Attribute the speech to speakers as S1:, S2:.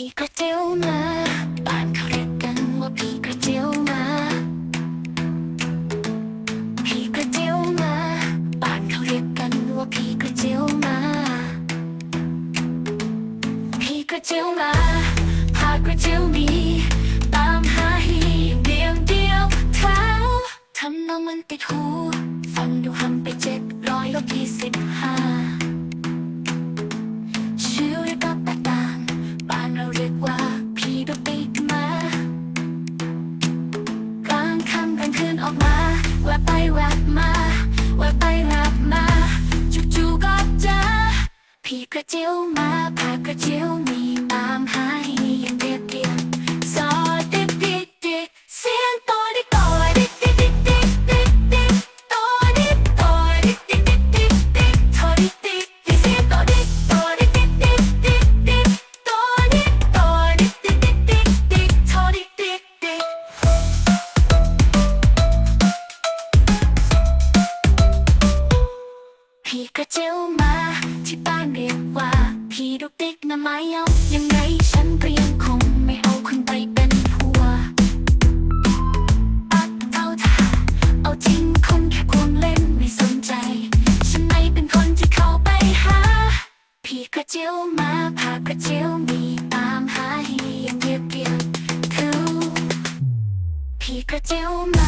S1: พี่กระเจียวมาบ้านเขาเรียกกันว่าพี่กระเจียวมาพี่กระเจียวมาบ้านเขาเรียกกันว่าพี่กระเจียวมาพี่กระเจียวมาพากระเจียวมีตามหาฮีเดียวเดียวเท้าทำนองมันติดหู ออกมาแวบไปแวบมาแวบไปแวบมาจู่ๆก็เจอพี่กระเจียวมาพากระเจียวมีตามหา พี่กระเจียวมา ที่บ้านเรียกว่า พี่ดุกดิกนะไม่เอายังไงฉันก็ยังคงไม่เอาคุณไปเป็นผัวปัดเอาท่าเอาจริงคนแค่ควงเล่นไม่สนใจ ฉันไม่เป็นคนที่เข้าไปหา พี่กระเจียวมาพากระเจียวมีตามหาให้ยังเรียบเรียบคือพี่กระเจียวมา